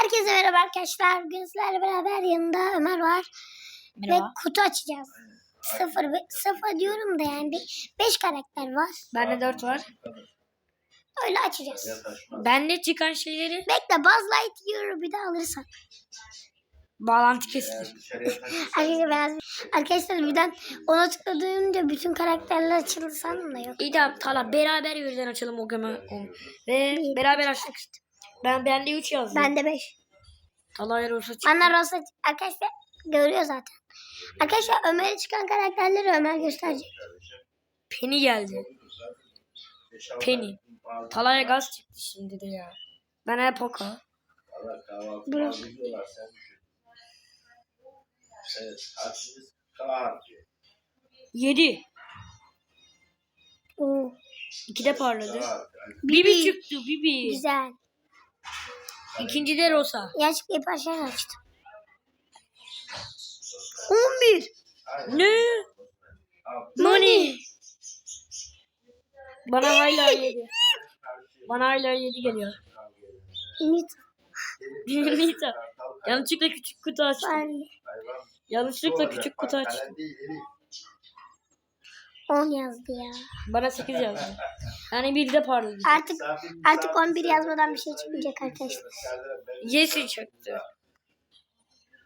Herkese merhaba arkadaşlar. Bugün sizlerle beraber yanında Ömer var. Ve Merhaba. kutu açacağız. Sıfır, sıfır diyorum da yani bir, beş karakter var. Bende 4 var. Öyle açacağız. Bende çıkan şeyleri Bekle Buzz Lightyear'ı bir de alırsak. bağlantı kesilir. Arkadaşlar, arkadaşlar birden ona tıkladığımda bütün karakterler açıldı sandım da yok. İyi tamam Tala beraber birden açalım o gemi. Ve beraber açtık. Ben bende 3 yazdım. Bende beş. Tala'ya olsa çıktı. Bana Rosa arkadaşlar görüyor zaten. Arkadaşlar Ömer'e çıkan karakterleri Ömer gösterecek. Penny geldi. Penny. Tala'ya gaz çıktı şimdi de ya. Ben hep Poco. Bırak. 7. Oo, 2 de parladı. Harfi. Bibi çıktı Bibi. güzel. İkinci de Rosa. Yaşlı yaparken açtım. 11. Ne? Nani? Bana hala 7. Bana hala 7 geliyor. Ümit. Nita. Yanlışlıkla küçük kutu açtım. Ben Yanlışlıkla küçük kutu açtım. Kalem değil, Elif. 10 yazdı ya. Bana 8 yazdı. Yani bir de parladı. Artık artık misafir, 11 yazmadan bir şey çıkmayacak arkadaşlar. Yeşil çıktı.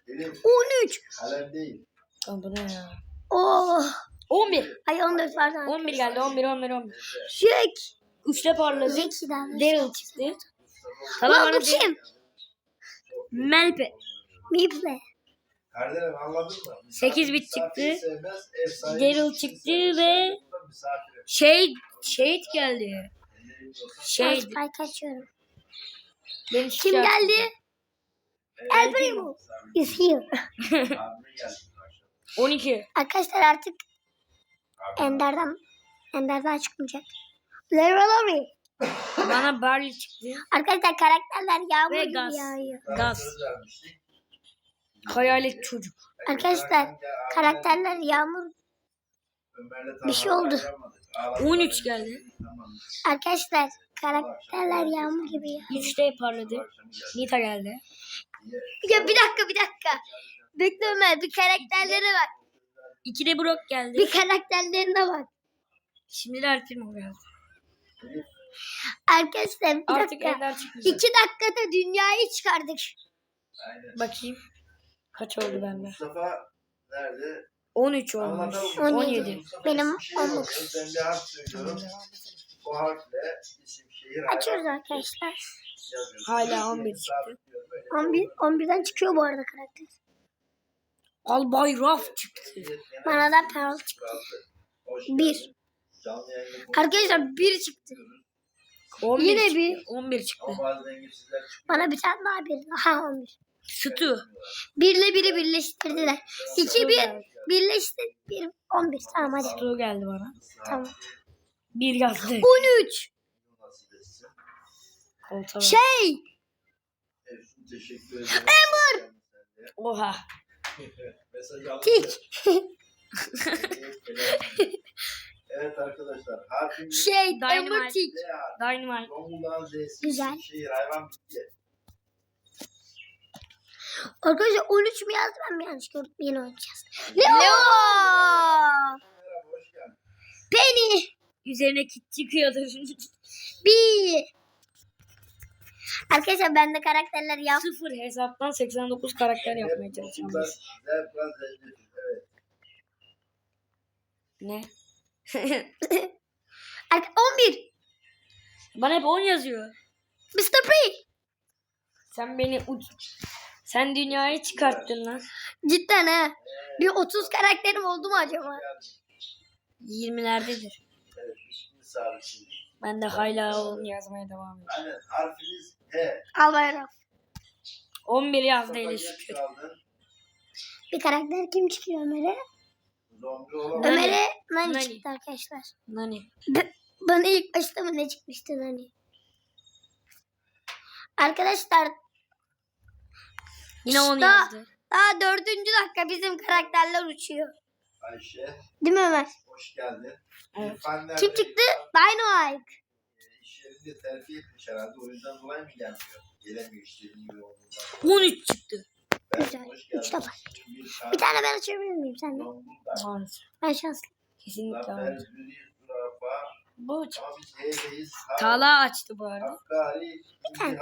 Elif, 13. kalem değil. Tamam bu ne ya? Oh. 11. Ay 14 pardon. 11 geldi 11 11 11. Jack. 3'te parladı. Zeki'den. Daryl çıktı. Tamam Lan bu kim? Melpe. Miple. Kardelen anladın mı? Misafir, 8 bit çıktı. sevmez, Daryl çıktı sevmez, ve-. Şey Shade geldi. Ben Shade. Spike açıyorum. Benim Kim geldi? El Primo. Is here. Abime geldi. 12. Arkadaşlar artık Ender'den Ender'den çıkmayacak. Leroy. Bana Barley çıktı. Arkadaşlar karakterler yağmur gibi gaz. yağıyor. Gaz. Hayalet çocuk. Arkadaşlar karakterler yağmur bir şey oldu. ayıramadık. Ağladık. 13 geldi. Arkadaşlar karakterler yağmur gibi ya. 3'te parladı. Nita geldi. Ya bir dakika bir dakika. Bekle Ömer bir karakterlere bak. 2'de Brock geldi. Bir karakterlerine bak. Şimdi de Primo geldi. Arkadaşlar bir Artık dakika. Ender çıkmış. İki dakikada dünyayı çıkardık. Aynen. Bakayım. Kaç oldu bende? Mustafa nerede? 13 olmuş. Anlatalım. 17. 17. Mustafa Benim isim şehir 19. yazıyor. Ben bir harf söylüyorum. O harfle isim şehir Açıyoruz arkadaşlar. yazıyoruz. Hala 11 Böyle çıktı. sabitliyorum, böyle. 11, 11'den çıkıyor bu arada karakter. Albay Raf çıktı. Bana da Pearl çıktı. Hoş Bir. Arkadaşlar bir çıktı. 11 Yine çıktı. bir. 11 çıktı. Ama bazen dengesizler çıkıyor. Bana bir tane daha bir. Aha 11. Sütü. Birle biri birleştirdiler. İki bir geldi. birleşti. Bir 11. Tamam hadi. Sütü geldi bana. Tamam. 1 yazdı. 13. Nasıl etsin? Koltuğa bak. Şey. Efsun teşekkür ederim. Emir. Oha. Tik. evet arkadaşlar harfimiz Şey. Dynamite. Ember. Dynamite. Güzel. Şehir hayvan bitti. Arkadaşlar 13 mi yazdı ben mi yanlış gördüm? Yine oynayacağız. Leo. Geldin. Penny. Üzerine kit çıkıyordur. Bir. Arkadaşlar bende karakterler yap. Sıfır hesaptan 89 karakter yapmaya çalışacağım. Ne? Arka- 11. Bana hep 10 yazıyor. Mr. P. Sen beni uç... Sen dünyayı çıkarttın lan. Cidden ha. Bir 30 karakterim oldu mu acaba? Geldin. 20'lerdedir. Evet. İsmini sağlık şimdi. Ben de hala 10 yazmaya devam ediyorum. Aynen. Harfimiz H. Al bayram. 11 yazdı Mustafa eli şükür. Bir karakter kim çıkıyor Ömer'e? Zombi. Nani. Ömer'e Nani Nani. çıktı arkadaşlar. Nani? B- Bana ilk başta mı ne çıkmıştı Nani? Arkadaşlar Yine 10 Daha- yazdı. daha dördüncü dakika bizim karakterler uçuyor. Ayşe. Değil mi Ömer? Hoş geldin. Evet. İrfan? Kim çıktı? Dynamite. İş yerinde terfi etmiş herhalde. O yüzden dolayı mı gelmiyor? Gelemiyor işte. yoğunluğundan. 13 çıktı. Ben Güzel. Üç defa. Bir Bir tane ben açabilir miyim sen de? Maalesef. Ben şanslıyım. Kesinlikle Zürafa. Bu çıktı. Tala açtı bu arada. Hakkari. tane.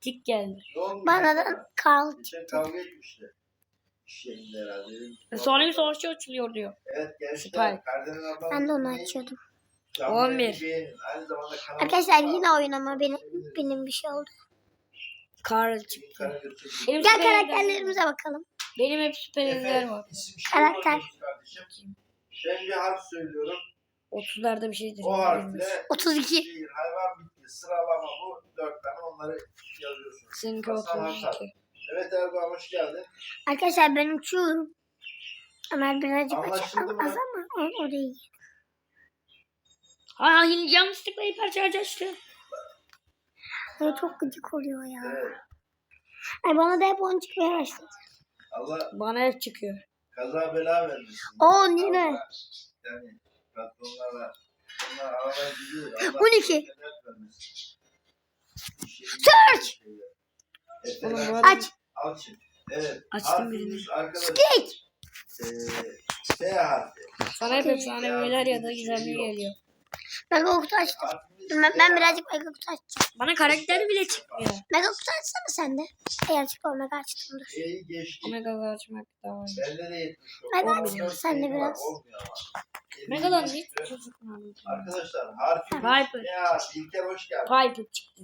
Tik geldi. Bana da Karl Geçen kavga etmişler. İş yerinde herhalde. Sonra bir savaşçı açılıyor diyor. Evet gençler. Süper. Ablam. ben de onu açıyordum. Canlı 11. yayını beğenin. Aynı zamanda kanalımıza Arkadaşlar yine olun. oyun ama benim, benim bir şey oldu. Karl çıktı. Benim Gel süper karakterlerimize bakalım. Benim hep süper ejder Efe, var. isim şey Karakter. olmuş kardeşim. Ben bir harf söylüyorum. 30'larda bir şeydir. O harfle 32. şehir, hayvan bitti. Sıralama bu. Dört tane onları yazıyorsunuz. Seninki Hasan Hasan. 32. Evet Erdoğan hoş geldin. Arkadaşlar ben uçuyorum. Ömer birazcık açık Anlaşıldı mı? az ama o, o değil. Aa yine yanlışlıkla hipercharge açtı. Ay, çok gıcık oluyor ya. Evet. Ay bana da hep onu çıkmaya başladı. Allah Bana hep çıkıyor. kaza bela vermesin. Oo, yine. Allah, Yani patronlarla onlar arabayı gidiyor. Allah 12. dert vermesin. Search. Oğlum, Aç. Alçın. Evet. Açtım Arkadaşlar. Stick. Eee S harfi. Sana hep efsaneviler ya da gizemli geliyor. Mega kutu açtım. Ben, ben harfi. birazcık mega kutu açacağım. Bana karakter bile çıkmıyor. Mega kutu açsana sen de. Eğer çıkıyor mega açtım dur. Omega'da açmak daha iyi. Bende de 70 yok. Hadi 14 aç, sen de var, biraz. Elli hiç var. Arkadaşlar harfimiz Piper. ne harfi? İlker hoş geldin. Piper çıktı.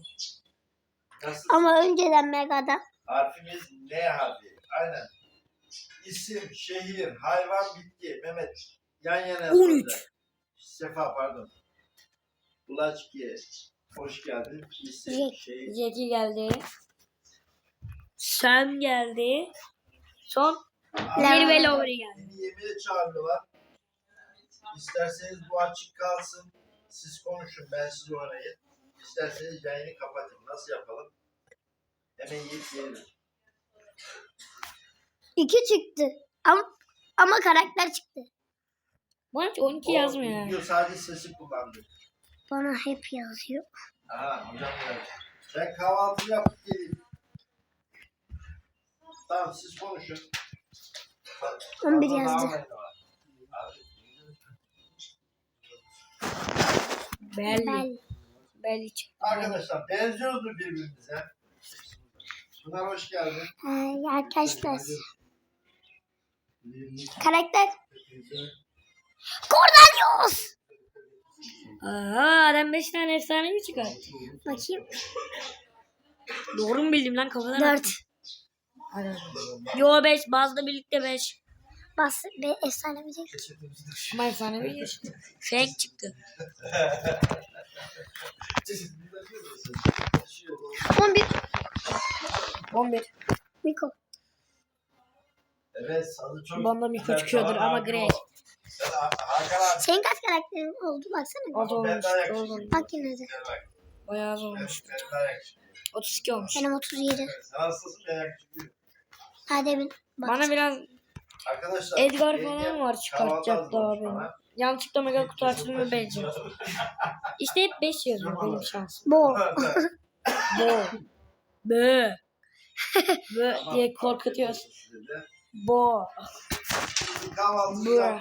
Nasılsın? Ama önceden megada. Harfimiz ne harfi? Aynen. İsim, şehir, hayvan, bitki. Mehmet yan yana 13. Sefa pardon. Ulaçki hoş geldin. Jack. şehir. Jackie geldi. Sam geldi. Son Larry ve Lowry geldi. Yemeğe çağırıyorlar. İsterseniz bu açık kalsın. Siz konuşun ben siz oynayın. İsterseniz yayını kapatın. Nasıl yapalım? Hemen yiyip yiyelim. İki çıktı. Ama, ama karakter çıktı. Bana hiç 12 yazmıyor yani. Video sadece sesi kullandı. Bana hep yazıyor. Aha hocam geldi. Ben kahvaltı yapıp geleyim. Tamam siz konuşun. 11 Fazla yazdı. Abi, Belli. Belli çıktı. Arkadaşlar benziyordur birbirimize. Pınar hoş geldin. Ay, arkadaşlar. Karakter. Cordelius. Aa adam 5 tane efsane mi çıkar? Bakayım. Doğru mu bildim lan kafadan? 4. Yo 5 bazda birlikte 5. Bas be efsane bir değil. Ama efsane bir Fake çıktı. 11. 11. Miko. Evet salı çok Banda Miko çıkıyordur ama Grey. Senin kaç karakterin oldu baksana. Az olmuş. Ben az olmuş. Bak yine de. Bayağı az Ben, olmuş. ben daha yakışıklıyım. 32 olmuş. Benim 37. Sen hastasın ben yakışıklıyım. Hadi bin. Bak. Bana biraz Arkadaşlar. Edgar falan var çıkartacak daha bana. Yanlışlıkla mega kutu açtığımı benziyor. İşte hep 5 yazıyor benim şansım. Bo. Bo. Bö. Bö diye korkutuyoruz. Bo.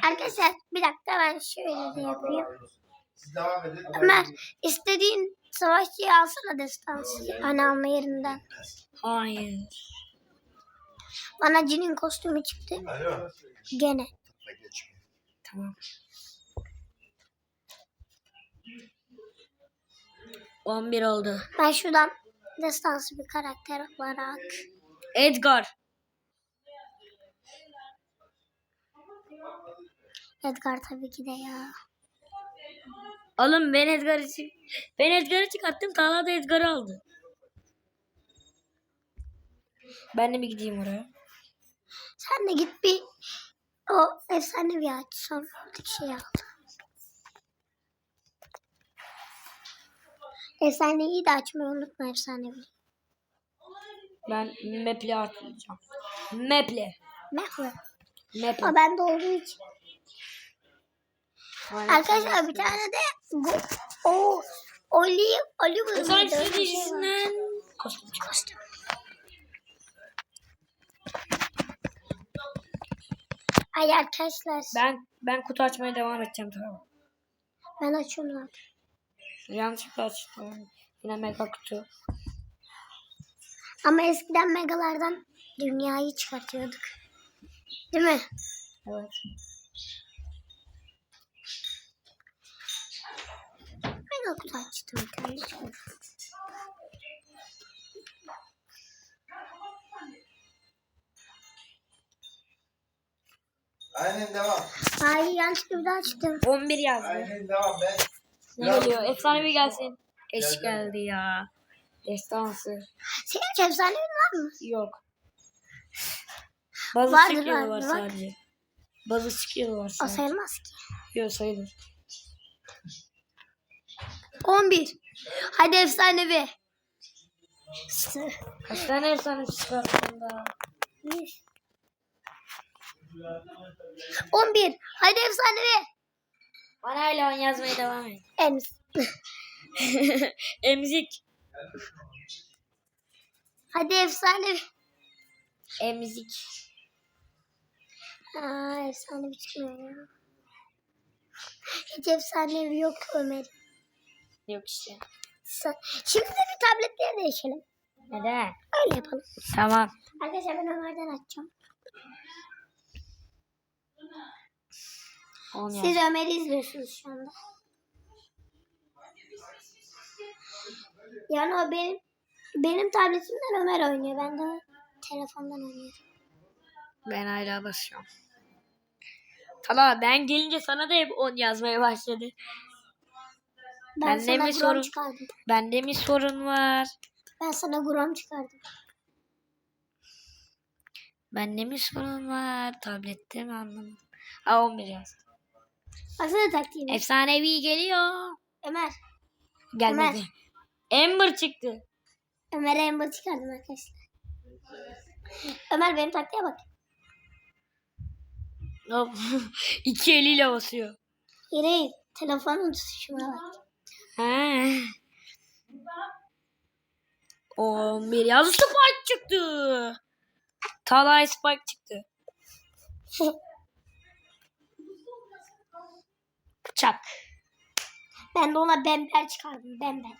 Arkadaşlar bir dakika ben şöyle de yapayım. Siz devam edin. Ömer istediğin savaşçıyı alsana destansı. Hani alma yerinden. Hayır. Bana Cin'in kostümü çıktı. Gene. Tamam. 11 oldu. Ben şuradan destansı bir karakter olarak. Edgar. Edgar tabii ki de ya. Oğlum ben Edgar'ı çık ben Edgar'ı çıkarttım. Talha da Edgar'ı aldı. Ben de mi gideyim oraya? Sen de git bir o efsane bir aç. Sonra şey al. Efsaneyi de açmayı unutma efsanevi. Ben Map'le atlayacağım. Map'le. Mehmet. Map'le. O bende olduğu için. Arkadaşlar bir tane de bu o Oli Oliver Sonra bir şey var. dizisinden Kostüm çık. Kostüm. Ay arkadaşlar Ben ben kutu açmaya devam edeceğim tamam. ben açıyorum zaten. Yanlışlıkla açtım. Yine mega kutu. Ama eskiden megalardan dünyayı çıkartıyorduk. Değil mi? Evet. Kutu açtım tane. Aynen devam. Ay yanlışlıkla bir daha açtım. 11 yazdı. Aynen devam. Ben Ne Biraz- geliyor? Efsanevi gelsin. Eş Geldi. ya. Destansı. Senin hiç efsanevi var mı? Yok. Bazı Vardır, çıkıyor var vardır, bak. sadece. Bazı çıkıyor var O sadece. sayılmaz ki. Yok sayılır. 11. Hadi efsanevi. Kaç tane efsane çıkarttın da? 11. Hadi efsanevi. Bana hala on yazmaya devam et. Ems. Emzik. Hadi efsanevi. Emzik. Aa efsanevi çıkmıyor ya. Hiç efsanevi yok Ömer. Yok işte. Şimdi de bir tabletleri değişelim. Neden? Öyle yapalım. Tamam. Arkadaşlar ben Ömer'den açacağım. On yaz. Siz Ömer'i izliyorsunuz şu anda. Yani o benim benim tabletimden Ömer oynuyor. Ben de telefondan oynuyorum. Ben hala basıyorum. Tamam ben gelince sana da hep 10 yazmaya başladı. Ben Bende sana mi sorun? çıkardım. Bende mi sorun var? Ben sana Grom çıkardım. Bende mi sorun var? Tablette mi anlamadım. Aa 11 yazdı. Baksana taktiğime. Efsanevi geliyor. Ömer. Gelmedi. Ember çıktı. Ömer'e Ember çıkardım arkadaşlar. Ömer benim taktiğe bak. Hop. İki eliyle basıyor. Yere telefonun tutuşuna bak. Ha. 11 yazdı. Spike çıktı. Talay Spike çıktı. Bıçak. ben de ona bember çıkardım. Bember.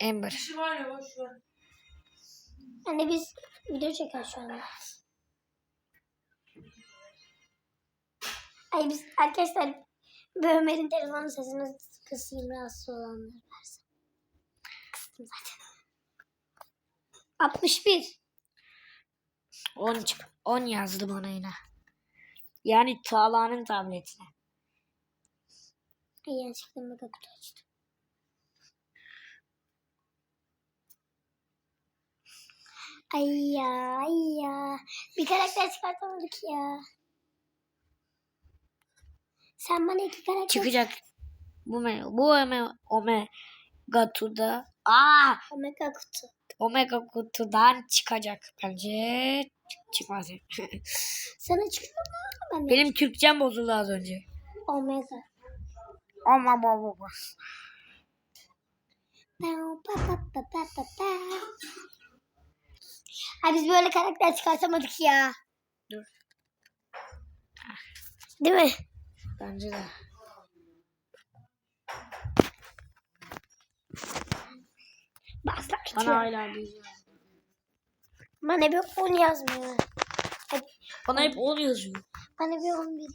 Ember. Hani biz video çekiyoruz şu anda. Ay biz arkadaşlar Ömer'in telefonu sesini kısayım rahatsız olanlar varsa. Kıstım zaten. 61. 10 çık. 10 yazdı bana yine. Yani Tala'nın tabletine. Ay yanlışlıkla mega kutu açtım. Ay ya ay ya. Bir karakter çıkartamadık ya. Sen bana iki karakter Çıkacak. Bu me bu ome omega kutuda. Aa, Omega kutu. omega kutudan çıkacak bence. Çıkmaz. Sana çıkıyor mu? Ben. Benim Türkçem bozuldu az önce. Omega. Ama baba. Pa. Ay biz böyle karakter çıkartamadık ya. Dur. Değil mi? Bence de. Baslar Bana hala değil. Bana bir 10 yazmıyor. Ay, Bana hep 10 yazıyor. Bana bir 11.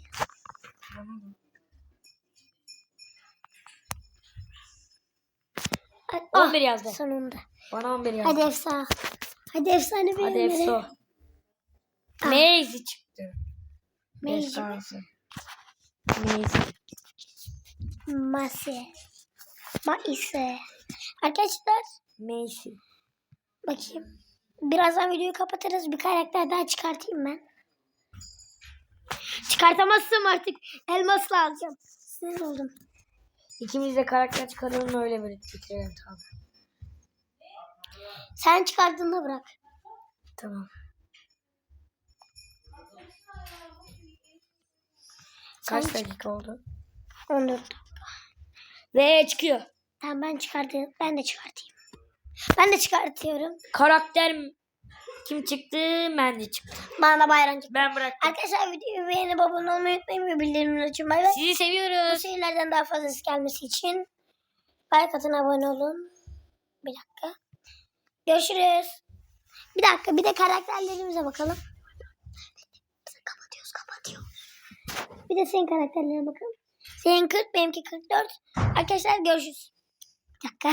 Ay, 11 ah, yazdı. Sonunda. Bana 11 yazdı. Hadi efsane. Hadi efsane bir Hadi. Ah. Maze çıktı. Maze. Maze. Mase. Maise. Arkadaşlar Maze. bakayım. Birazdan videoyu kapatırız. Bir karakter daha çıkartayım ben. Çıkartamazsam artık elmasla alacağım. Sinir oldum. İkimiz de karakter çıkaralım öyle birlikte bitirelim tamam. Sen çıkardığında bırak. Tamam. Sen Kaç dakika oldu? 14. Ve çıkıyor. Tamam ben çıkartayım. Ben de çıkartayım. Ben de çıkartıyorum. Karakter kim çıktı? Mendi çıktı. Bana da bayram çıktı. Ben bıraktım. Arkadaşlar videoyu beğenip abone olmayı unutmayın ve bildirimleri. Bay bay. Sizi Bu seviyoruz. şeylerden daha fazlası gelmesi için like atın abone olun. Bir dakika. Görüşürüz. Bir dakika bir de karakterlerimize bakalım. Bir de senin karakterlerine bakalım. Senin 40 benimki 44. Arkadaşlar görüşürüz. Bir dakika.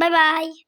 Bay bay.